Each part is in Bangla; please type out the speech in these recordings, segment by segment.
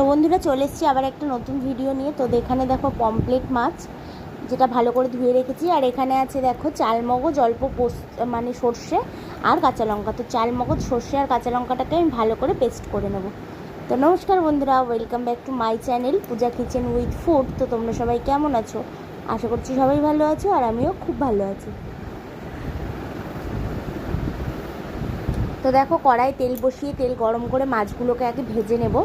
তো বন্ধুরা চলে এসেছি আবার একটা নতুন ভিডিও নিয়ে। তো এখানে দেখো পমপ্লেট মাছ, যেটা ভালো করে ধুয়ে রেখেছি। আর এখানে আছে দেখো চালমগজ অল্প পোস্ত মানে সর্ষে আর কাঁচা লঙ্কা। তো চালমগজ সর্ষে আর কাঁচা লঙ্কাটাকে আমি ভালো করে পেস্ট করে নেব। তো নমস্কার বন্ধুরা welcome back to my channel Puja kitchen with food তো তোমরা সবাই কেমন আছো? আশা করছি সবাই ভালো আছো আর আমিও খুব ভালো আছি। তো দেখো কড়াই তেল বসিয়ে তেল গরম করে মাছগুলোকে আগে ভেজে নেব।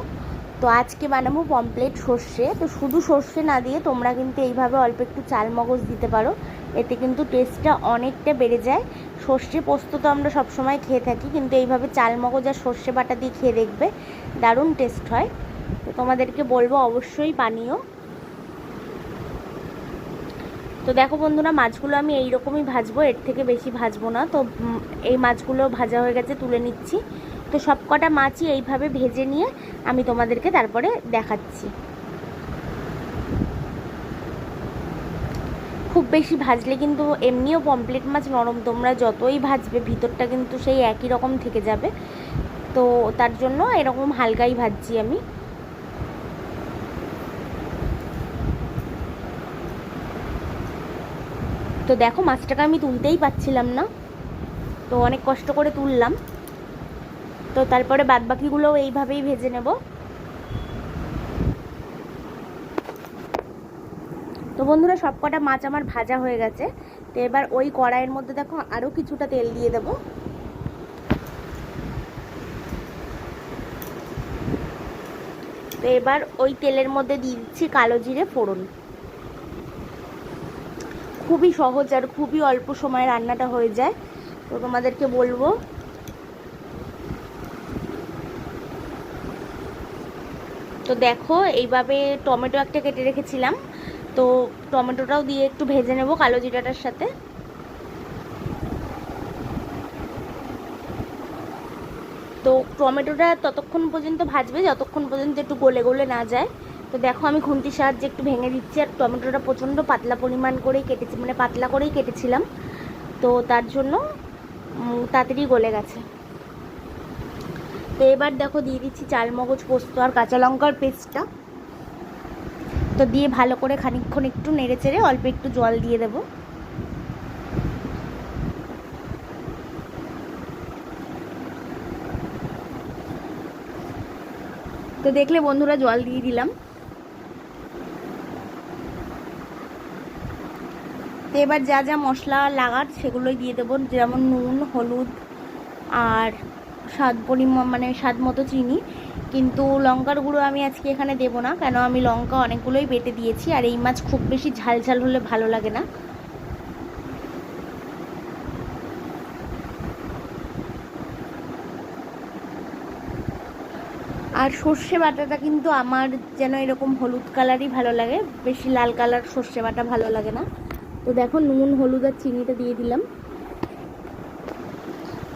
তো আজকে বানাবো পমপ্লেট সর্ষে। তো শুধু সর্ষে না দিয়ে তোমরা কিন্তু এইভাবে অল্প একটু চাল মগজ দিতে পারো। এতে কিন্তু টেস্টটা অনেকটা বেড়ে যায়। সর্ষে পোস্ত তো আমরা সবসময় খেয়ে থাকি, কিন্তু এইভাবে চাল মগজ আর সর্ষে বাটা দিয়ে খেয়ে দেখবে, দারুণ টেস্ট হয়। তো তোমাদেরকে বলব অবশ্যই বানিও। তো দেখো বন্ধুরা, মাছগুলো আমি এই রকমই ভাজবো, এর থেকে বেশি ভাজবো না। তো এই মাছগুলো ভাজা হয়ে গেছে, তুলে নিচ্ছি। তো সব কটা মাছই এইভাবে ভেজে নিয়ে আমি তোমাদেরকে তারপরে দেখাচ্ছি। খুব বেশি ভাজলে কিন্তু এমনিও পমপ্লেট মাছ নরম, তোমরা যতই ভাজবে ভিতরটা কিন্তু সেই একই রকম থেকে যাবে। তো তার জন্য এরকম হালকাই ভাজছি আমি। তো দেখো মাছটাকে আমি তুলতেই পাচ্ছিলাম না। তো অনেক কষ্ট করে তুললাম। তো তারপরে বাদবাকিগুলোও এইভাবেই ভেজে নেব। তো বন্ধুরা সব কটা মাছ আমার ভাজা হয়ে গেছে। তো এবার ওই কড়াইয়ের মধ্যে দেখো আরও কিছুটা তেল দিয়ে দেবো। তো এবার ওই তেলের মধ্যে দিয়ে দিচ্ছি কালো জিরে ফোড়ন। খুবই সহজ আর খুবই অল্প সময়ে রান্নাটা হয়ে যায়। তো তোমাদেরকে বলব তো দেখো, এইভাবে টমেটো একটা কেটে রেখেছিলাম। তো টমেটোটাও দিয়ে একটু ভেজে নেব কালো জিরাটার সাথে। তো টমেটোটা ততক্ষণ পর্যন্ত ভাজবে, যতক্ষণ পর্যন্ত একটু গলে গলে না যায়। তো দেখো, আমি খুন্তির সাহায্যে একটু ভেঙে দিচ্ছি, আর টমেটোটা প্রচণ্ড পাতলা পরিমাণ করেই কেটেছি মানে পাতলা করেই কেটেছিলাম। তো তার জন্য তাড়াতাড়ি গলে গেছে। তো এবার দেখো দিয়ে দিচ্ছি চালমগজ পোস্ত আর কাঁচা লঙ্কার পেস্টটা। তো দিয়ে ভালো করে খানিকক্ষণ একটু নেড়ে চেড়ে অল্প একটু জল দিয়ে দেবো। তো দেখলে বন্ধুরা জল দিয়ে দিলাম। তো এবার যা যা মশলা লাগার সেগুলোই দিয়ে দেবো, যেমন নুন, হলুদ আর স্বাদ পরিমাণ মানে স্বাদ মতো চিনি। কিন্তু লঙ্কার গুঁড়ো আমি আজকে এখানে দেবো না, কেন আমি লঙ্কা অনেকগুলোই বেটে দিয়েছি, আর এই মাছ খুব বেশি ঝাল ঝাল হলে ভালো লাগে না। আর সর্ষে বাটাটা কিন্তু আমার যেন এরকম হলুদ কালারই ভালো লাগে, বেশি লাল কালার সর্ষে বাটা ভালো লাগে না। তো দেখো নুন, হলুদ আর চিনিটা দিয়ে দিলাম।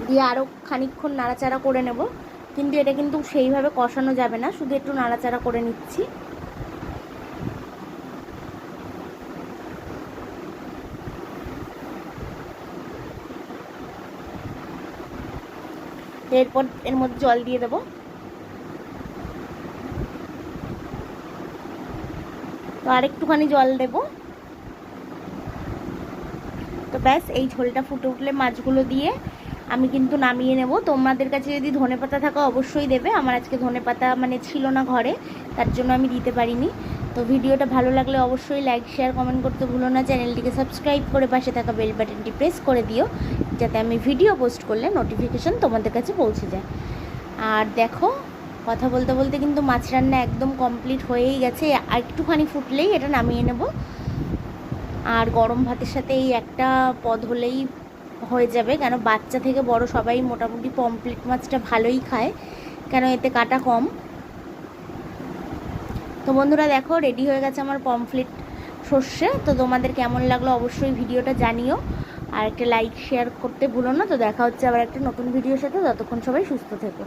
দিয়ে আরও খানিকক্ষণ নাড়াচাড়া করে নেব। কিন্তু এটা কিন্তু সেইভাবে কষানো যাবে না, শুধু একটু নাড়াচাড়া করে নিচ্ছি। এরপর এর মধ্যে জল দিয়ে দেবো। তো আরেকটুখানি জল দেব। তো ব্যাস, এই ঝোলটা ফুটে উঠলে মাছগুলো দিয়ে আমি কিন্তু নামিয়ে নেব। তোমাদের কাছে যদি ধনে পাতা থাকে অবশ্যই দেবে। আমার আজকে ধনে পাতা মানে ছিল না ঘরে, তার জন্য আমি দিতে পারিনি। তো ভিডিওটা ভালো লাগলে অবশ্যই লাইক শেয়ার কমেন্ট করতে ভুলো না। চ্যানেলটিকে সাবস্ক্রাইব করে পাশে থাকা বেল বাটনটি প্রেস করে দিও, যাতে আমি ভিডিও পোস্ট করলে নোটিফিকেশন তোমাদের কাছে পৌঁছে যায়। আর দেখো, কথা বলতে বলতে কিন্তু মাছ রান্না একদম কমপ্লিট হয়েই গেছে। আর একটুখানি ফুটলেই এটা নামিয়ে নেব। আর গরম ভাতের সাথে এই একটা পদ হলেই হয়ে যাবে, কেন বাচ্চা থেকে বড় সবাই মোটামুটি পমপ্লেট মাছটা ভালোই খায়, কেন এতে কাটা কম। তো বন্ধুরা দেখো রেডি হয়ে গেছে আমার পমফ্লেট সর্ষে। তো তোমাদের কেমন লাগল অবশ্যই ভিডিওটা জানিও, আর একটা লাইক শেয়ার করতে ভুলো না। তো দেখা হচ্ছে আবার একটা নতুন ভিডিওর সাথে। ততক্ষণ সবাই সুস্থ থেকো।